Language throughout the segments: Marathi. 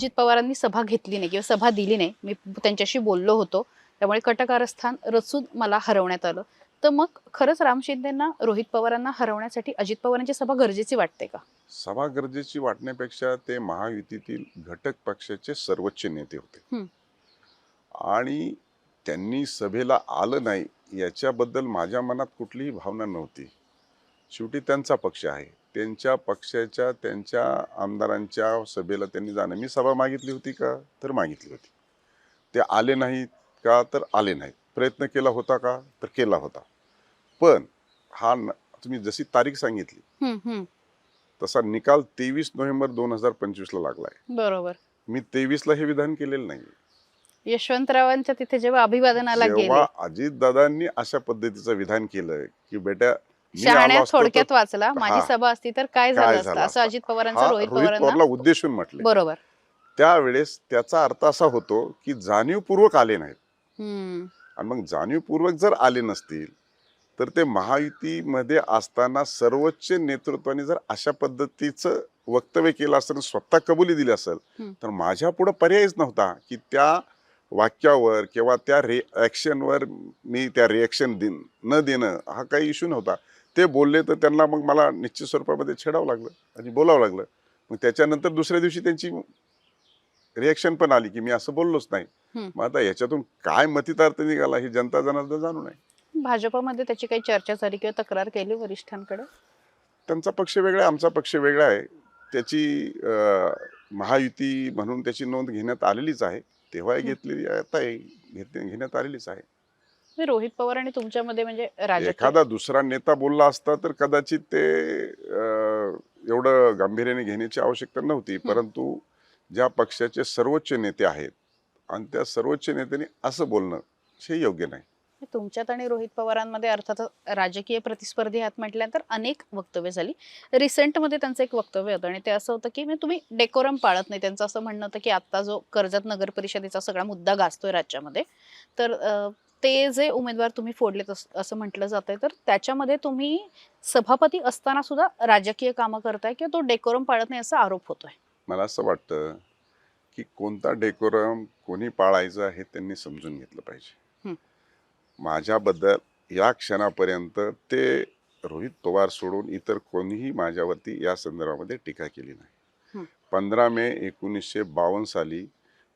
अजित पवारांनी सभा घेतली नाही किंवा सभा दिली नाही. मी त्यांच्याशी बोललो होतो. त्यामुळे कटकारस्थान रचून मला हरवण्यात आलं. तर मग खरंच राम शिंदेना रोहित पवारांना हरवण्यासाठी अजित पवारांची सभा गरजेची वाटते का? सभा गरजेची वाटण्यापेक्षा ते महायुतीतील घटक पक्षाचे सर्वोच्च नेते होते. आणि त्यांनी सभेला आलं नाही याच्याबद्दल माझ्या मनात कुठलीही भावना नव्हती. शेवटी त्यांचा पक्ष आहे. त्यांच्या पक्षाच्या त्यांच्या आमदारांच्या सभेला त्यांनी जाणं. मी सभा मागितली होती का? तर मागितली होती. ते आले नाहीत का? तर आले नाहीत. प्रयत्न केला होता का? तर केला होता. पण हा तुम्ही जशी तारीख सांगितली. तसा निकाल तेवीस नोव्हेंबर दोन हजार पंचवीसला लागलाय. बरोबर. मी तेवीसला हे विधान केलेलं नाही यशवंतरावांच्या तिथे जेव्हा अभिवादनाला जेव्हा गेले. अजितदादांनी अशा पद्धतीचं विधान केलं की बेटा शहाण्या थोडक्यात वाचला माझी. सभा असती तर काय झालं असतं असं? अजित पवारांचं रोहित पवारांना उद्देशून म्हटले बरोबर त्यावेळेस त्याचा अर्थ असा होतो की जाणीवपूर्वक आले नाहीत. आणि मग जाणीवपूर्वक जर आले नसतील तर ते महायुतीमध्ये असताना सर्वोच्च नेतृत्वाने जर अशा पद्धतीचं वक्तव्य केलं असतं आणि स्वतः कबुली दिली असेल. तर माझ्या पुढं पर्यायच नव्हता की त्या वाक्यावर किंवा त्या रिॲक्शनवर मी त्या रिॲक्शन दिन न देणं हा काही इश्यू नव्हता ते बोलले तर त्यांना मग मला निश्चित स्वरूपामध्ये छेडावं लागलं आणि बोलावं लागलं. मग त्याच्यानंतर दुसऱ्या दिवशी त्यांची रिॲक्शन पण आली की मी असं बोललोच नाही. मग आता याच्यातून काय मतितार्थ निघाला हे जनता जनार्दन जाणून आहे. भाजपमध्ये त्याची काही चर्चा झाली किंवा तक्रार केली वरिष्ठांकडे? त्यांचा पक्ष वेगळा आहे आमचा पक्ष वेगळा आहे. त्याची महायुती म्हणून त्याची नोंद घेण्यात आलेलीच आहे. तेव्हाही. घेतलेली आता घेण्यात आलेलीच आहे. रोहित पवार आणि तुमच्यामध्ये म्हणजे राजकीय एखादा दुसरा नेता बोलला असता तर कदाचित ते अं, एवढं गांभीर्याने घेण्याची आवश्यकता नव्हती. परंतु ज्या पक्षाचे सर्वोच्च नेते आहेत आणि त्या सर्वोच्च नेत्यांनी असं बोलणं हे योग्य नाही. तुमच्यात आणि रोहित पवारांमध्ये अर्थात राजकीय प्रतिस्पर्धी आहात म्हटल्यानंतर अनेक वक्तव्य झाली. रिसेंटमध्ये त्यांचं एक वक्तव्य होतं आणि ते असं होतं की म्हणजे तुम्ही डेकोरम पाळत नाही. त्यांचं असं म्हणणं होतं की आता जो कर्जत नगर परिषदेचा सगळा मुद्दा गाजतोय राज्यामध्ये. तर अं, ते जे उमेदवार तुम्ही फोडलेत अस- म्हटलं जातंय तर त्याच्यामध्ये तुम्ही सभापती असताना सुद्धा राजकीय कामं करताय किंवा तो डेकोरम पाळत नाही असा आरोप होतोय मला असं वाटतं की कोणता डेकोरम कोणी पाळायचा हे त्यांनी समजून घेतलं पाहिजे. माझ्याबद्दल या क्षणापर्यंत ते रोहित पवार सोडून इतर कोणीही माझ्यावरती या संदर्भामध्ये टीका केली नाही. पंधरा मे एकोणीसशे बावन्न साली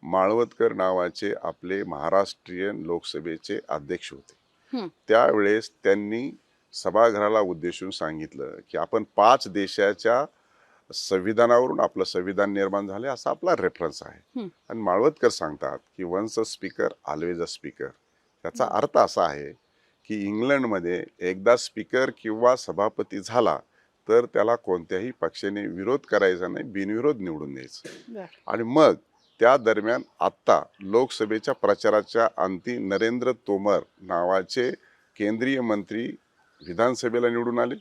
माळवतकर नावाचे आपले महाराष्ट्रीयन लोकसभेचे अध्यक्ष होते. त्यावेळेस त्यांनी सभागृहाला उद्देशून सांगितलं की आपण पाच देशाच्या संविधानावरून आपलं संविधान निर्माण झाले असा आपला रेफरन्स आहे. आणि माळवतकर सांगतात की once a speaker always a speaker त्याचा अर्थ असा आहे की इंग्लंडमध्ये एकदा स्पीकर किंवा सभापती झाला तर त्याला कोणत्याही पक्षाने विरोध करायचा नाही बिनविरोध निवडून द्यायचं. आणि मग त्या दरम्यान आत्ता लोकसभेच्या प्रचाराच्या अंती नरेंद्र तोमर नावाचे केंद्रीय मंत्री विधानसभेला निवडून आले.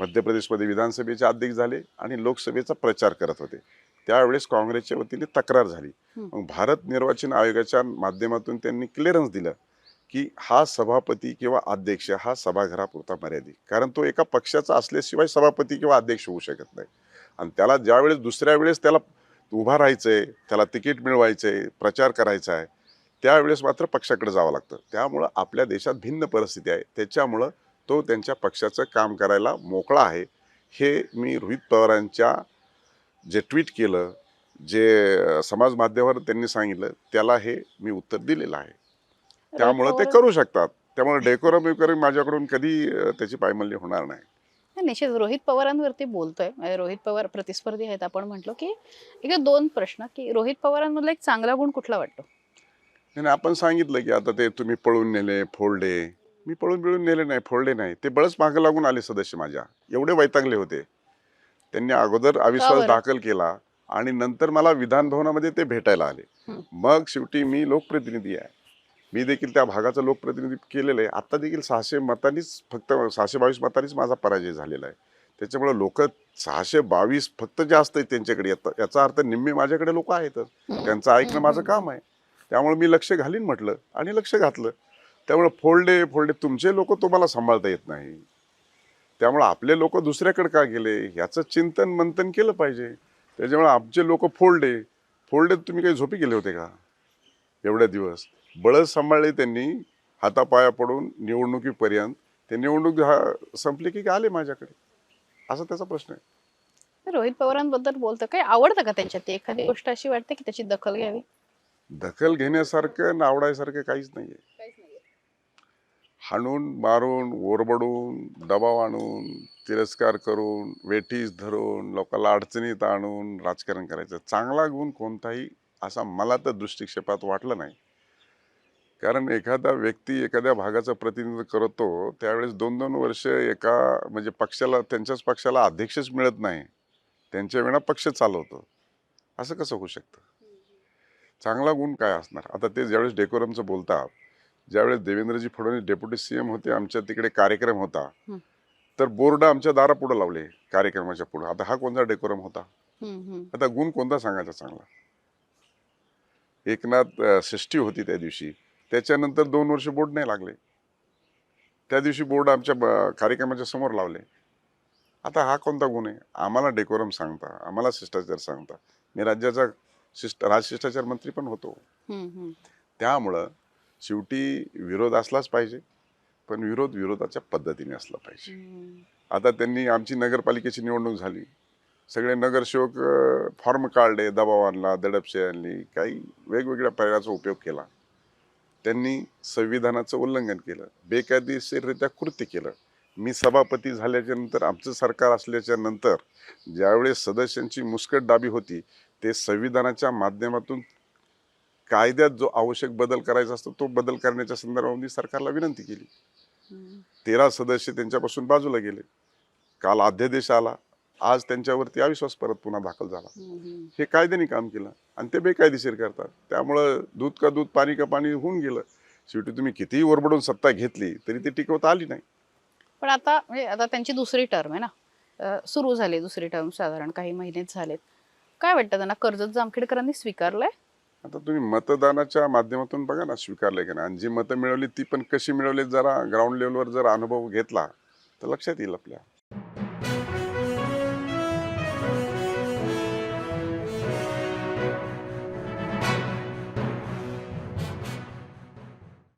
मध्य प्रदेशमध्ये विधानसभेचे अध्यक्ष झाले आणि लोकसभेचा प्रचार करत होते. त्यावेळेस काँग्रेसच्या वतीने तक्रार झाली. मग भारत निर्वाचन आयोगाच्या माध्यमातून त्यांनी क्लिअरन्स दिलं की हा सभापती किंवा अध्यक्ष हा सभागृहापुरता मर्यादित. कारण तो एका पक्षाचा असल्याशिवाय सभापती किंवा अध्यक्ष होऊ शकत नाही. आणि त्याला ज्यावेळेस दुसऱ्या वेळेस त्याला उभा राहायचंय त्याला तिकीट मिळवायचंय प्रचार करायचा आहे त्यावेळेस मात्र पक्षाकडे जावं लागतं. त्यामुळं आपल्या देशात भिन्न परिस्थिती आहे. त्याच्यामुळं तो त्यांच्या पक्षाचं काम करायला मोकळा आहे. हे मी रोहित पवारांच्या जे ट्विट केलं जे समाज माध्यमावर त्यांनी सांगितलं त्याला हे मी उत्तर दिलेलं आहे. त्यामुळं ते करू शकतात. त्यामुळे डेकोरम वेकोरम माझ्याकडून कधी त्याची पायमल्ली होणार नाही. निश्चित. रोहित पवारांवरती बोलतोय. म्हणजे रोहित पवार प्रतिस्पर्धी आहेत. आपण म्हटलो की एक दोन प्रश्न की रोहित पवारांमधला एक चांगला गुण कुठला वाटतो? आणि आपण सांगितलं की आता ते तुम्ही पळून नेले फोडले. मी पळून बिळून नेले नाही फोडले नाही. ते बळच मागं लागून आले सदस्य माझ्या. एवढे वैतागले होते. त्यांनी अगोदर अविश्वास? दाखल केला आणि नंतर मला विधान भवनामध्ये ते भेटायला आले. मग शेवटी मी लोकप्रतिनिधी आहे. मी देखील त्या भागाचं लोकप्रतिनिधित्व केलेलं आहे. आता देखील सहाशे मतांनीच फक्त सहाशे बावीस मतांनीच माझा पराजय झालेला आहे. त्याच्यामुळे लोक सहाशे बावीस फक्त जास्त आहेत त्यांच्याकडे. याचा अर्थ निम्मे माझ्याकडे लोक आहेतच त्यांचं ऐकणं माझं काम आहे. त्यामुळे मी लक्ष घालीन म्हटलं आणि लक्ष घातलं. त्यामुळे फोल्डे फोल्डे तुमचे लोक तुम्हाला सांभाळता येत नाही. त्यामुळे आपले लोक दुसऱ्याकडे का गेले? याचं चिंतन मंथन केलं पाहिजे. त्याच्यामुळे आमचे लोक फोल्डे. फोल्डे तुम्ही काही झोपी गेले होते का? एवढ्या दिवस. बळच सांभाळले त्यांनी हातापाया पडून निवडणुकीपर्यंत. ते निवडणूक हा संपली की आले माझ्याकडे? असा त्याचा प्रश्न आहे. रोहित पवारांबद्दल बोलतं काय आवडतं का त्यांच्यात? ती एखादी गोष्ट अशी वाटते की त्याची दखल घ्यावी? दखल घेण्यासारखं आणि आवडायसारखं काहीच नाहीये. हाणून मारून ओरबडून दबाव आणून तिरस्कार करून वेठीस धरून लोकांना अडचणीत आणून राजकारण करायचं. चांगला गुण कोणताही असा मला तर दृष्टिक्षेपात वाटलं नाही. कारण एखादा व्यक्ती एखाद्या भागाचं प्रतिनिधित्व करतो त्यावेळेस दोन दोन वर्ष एका म्हणजे पक्षाला त्यांच्याच पक्षाला अध्यक्षच मिळत नाही. त्यांच्या वेळा पक्ष चालवतो. असं कसं होऊ शकतं? चांगला गुण काय असणार? आता ते ज्यावेळेस डेकोरमचं बोलतात ज्यावेळेस देवेंद्रजी फडणवीस डेप्युटी सीएम होते आमच्या तिकडे कार्यक्रम होता. तर बोर्ड आमच्या दारापुढे लावले कार्यक्रमाच्या पुढे. आता हा कोणता डेकोरम होता. आता गुण कोणता सांगायचा चांगला? एकनाथ षष्ठी होती त्या दिवशी. त्याच्यानंतर दोन वर्ष बोर्ड नाही लागले. त्या दिवशी बोर्ड आमच्या ब- कार्यक्रमाच्या समोर लावले. आता हा कोणता गुण आहे? आम्हाला डेकोरम सांगता आम्हाला शिष्टाचार सांगता. मी राज्याचा शिष्ट राजशिष्टाचार मंत्री पण होतो. त्यामुळं शेवटी विरोध असलाच पाहिजे पण विरोध विरोधाच्या पद्धतीने असला पाहिजे. आता त्यांनी आमची नगरपालिकेची निवडणूक झाली. सगळे नगरसेवक फॉर्म काढले दबाव आणला दडपशे आणली काही वेगवेगळ्या पर्यायाचा उपयोग केला. त्यांनी संविधानाचं उल्लंघन केलं बेकायदेशीररित्या कृत्य केलं. मी सभापती झाल्याच्यानंतर आमचं सरकार असल्याच्या नंतर ज्यावेळेस सदस्यांची मुस्कट दाबी होती ते संविधानाच्या माध्यमातून कायद्यात जो आवश्यक बदल करायचा असतो तो बदल करण्याच्या संदर्भामध्ये सरकारला विनंती केली. तेरा सदस्य त्यांच्यापासून बाजूला गेले. काल अध्यादेश आला. आज त्यांच्यावरती अविश्वास परत पुन्हा दाखल झाला. हे कायद्याने काम केलं आणि ते बेकायदेशीर करतात. त्यामुळं दूध का दूध पाणी का पाणी होऊन गेलं. शेवटी तुम्ही कितीही ओरबडून सत्ता घेतली तरी ती टिकवता आली नाही. पण आता म्हणजे आता त्यांची दुसरी टर्म आहे ना. सुरू झाली दुसरी टर्म साधारण काही महिनेच झालेत. काय वाटतं त्यांना? कर्जत जामखेडकरांनी स्वीकारलंय? आता तुम्ही मतदानाच्या माध्यमातून बघा ना स्वीकारलंय का नाही. आणि जी मतं मिळवली ती पण कशी मिळवली जरा ग्राउंड लेवलवर जर अनुभव घेतला तर लक्षात येईल आपल्या.